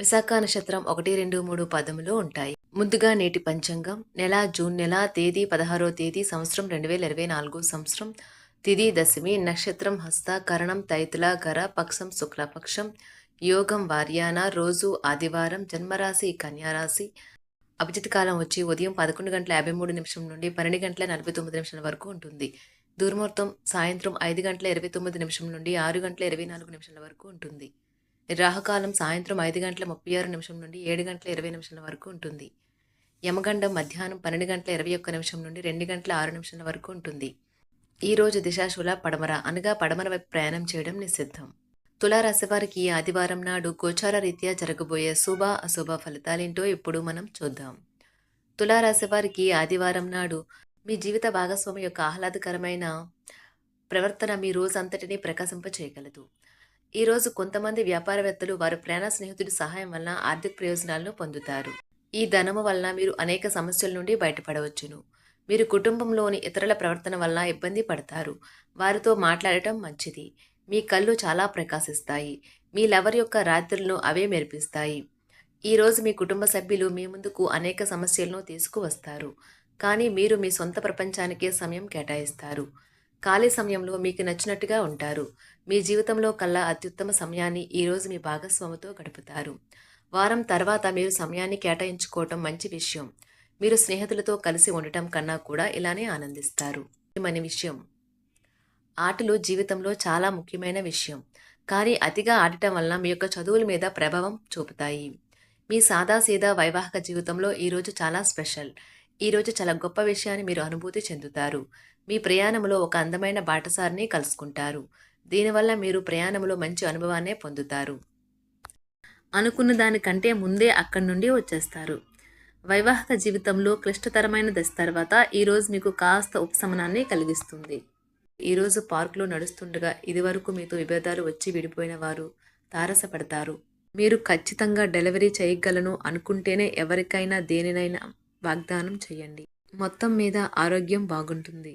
విశాఖ నక్షత్రం ఒకటి రెండు మూడు పదములు ఉంటాయి. ముందుగా నేటి పంచాంగం. నెల జూన్ నెల తేదీ పదహారో తేదీ సంవత్సరం రెండు వేల ఇరవై నాలుగు సంవత్సరం. తిది దశమి నక్షత్రం హస్త కరణం తైతుల గర పక్షం శుక్లపక్షం. యోగం వార్యాన రోజు ఆదివారం జన్మరాశి కన్యారాశి. అభిజిత్ కాలం వచ్చి ఉదయం పదకొండు గంటల యాభై మూడు నిమిషం నుండి పన్నెండు గంటల నలభై తొమ్మిది నిమిషాల వరకు ఉంటుంది. దుర్ముహూర్తం సాయంత్రం ఐదు గంటల ఇరవై తొమ్మిది నిమిషం నుండి ఆరు గంటల ఇరవై నాలుగు నిమిషాల వరకు ఉంటుంది. రాహుకాలం సాయంత్రం ఐదు గంటల ముప్పై ఆరు నిమిషం నుండి ఏడు గంటల ఇరవై నిమిషాల వరకు ఉంటుంది. యమగండం మధ్యాహ్నం పన్నెండు గంటల ఇరవై ఒక్క నిమిషం నుండి రెండు గంటల ఆరు నిమిషాల వరకు ఉంటుంది. ఈ రోజు దిశాశూల పడమర అనగా పడమర వైపు ప్రయాణం చేయడం నిషిద్ధం. తులారాశి వారికి ఆదివారం నాడు గోచార రీత్యా జరగబోయే శుభ అశుభ ఫలితాలేంటో ఇప్పుడు మనం చూద్దాం. తులారాశి వారికి ఆదివారం నాడు మీ జీవిత భాగస్వామి యొక్క ఆహ్లాదకరమైన ప్రవర్తన మీ రోజంతటినీ ప్రకాశింప చేయగలదు ఈరోజు కొంతమంది వ్యాపారవేత్తలు వారి ప్రాణ స్నేహితుడి సహాయం వలన ఆర్థిక ప్రయోజనాలను పొందుతారు. ఈ ధనము వలన మీరు అనేక సమస్యల నుండి బయటపడవచ్చును. మీరు కుటుంబంలోని ఇతరుల ప్రవర్తన వలన ఇబ్బంది పడతారు. వారితో మాట్లాడటం మంచిది. మీ కళ్ళు చాలా ప్రకాశిస్తాయి. మీ లవర్ యొక్క రాత్రులను అవే మెరిపిస్తాయి. ఈరోజు మీ కుటుంబ సభ్యులు మీ ముందుకు అనేక సమస్యలను తీసుకువస్తారు. కానీ మీరు మీ సొంత ప్రపంచానికే సమయం కేటాయిస్తారు. ఖాళీ సమయంలో మీకు నచ్చినట్టుగా ఉంటారు. మీ జీవితంలో కల్లా అత్యుత్తమ సమయాన్ని ఈరోజు మీ భాగస్వామితో గడుపుతారు. వారం తర్వాత మీరు సమయాన్ని కేటాయించుకోవటం మంచి విషయం. మీరు స్నేహితులతో కలిసి ఉండటం కన్నా కూడా ఇలానే ఆనందిస్తారు. మన విషయం? ఆటలు జీవితంలో చాలా ముఖ్యమైన విషయం. కానీ అతిగా ఆడటం వలన మీ యొక్క చదువుల మీద ప్రభావం చూపుతాయి. మీ సాదాసీదా వైవాహిక జీవితంలో ఈరోజు చాలా స్పెషల్. ఈరోజు చాలా గొప్ప విషయాన్ని మీరు అనుభూతి చెందుతారు. మీ ప్రయాణంలో ఒక అందమైన బాటసారిని కలుసుకుంటారు. దీనివల్ల మీరు ప్రయాణంలో మంచి అనుభవాన్నే పొందుతారు. అనుకున్న దానికంటే ముందే అక్కడి నుండి వచ్చేస్తారు. వైవాహిక జీవితంలో క్లిష్టతరమైన దశ తర్వాత ఈరోజు మీకు కాస్త ఉపశమనాన్ని కలిగిస్తుంది. ఈరోజు పార్కులో నడుస్తుండగా ఇదివరకు మీతో విభేదాలు వచ్చి విడిపోయిన వారు తారసపడతారు. మీరు ఖచ్చితంగా డెలివరీ చేయగలను అనుకుంటేనే ఎవరికైనా దేనినైనా వాగ్దానం చేయండి. మొత్తం మీద ఆరోగ్యం బాగుంటుంది.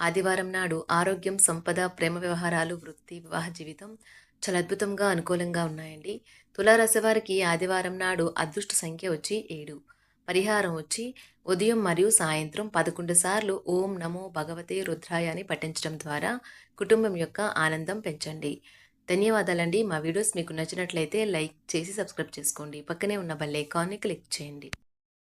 ఆదివారం నాడు ఆరోగ్యం సంపద ప్రేమ వ్యవహారాలు వృత్తి వివాహ జీవితం చాలా అద్భుతంగా అనుకూలంగా ఉన్నాయండి. తులారాశి వారికి ఆదివారం నాడు అదృష్ట సంఖ్య వచ్చి ఏడు. పరిహారం వచ్చి ఉదయం మరియు సాయంత్రం పదకొండు సార్లు ఓం నమో భగవతే రుద్రాయ అని పఠించడం ద్వారా కుటుంబం యొక్క ఆనందం పెంచండి. ధన్యవాదాలండి. మా వీడియోస్ మీకు నచ్చినట్లయితే లైక్ చేసి సబ్స్క్రైబ్ చేసుకోండి. పక్కనే ఉన్న బెల్ ఐకాన్ని క్లిక్ చేయండి.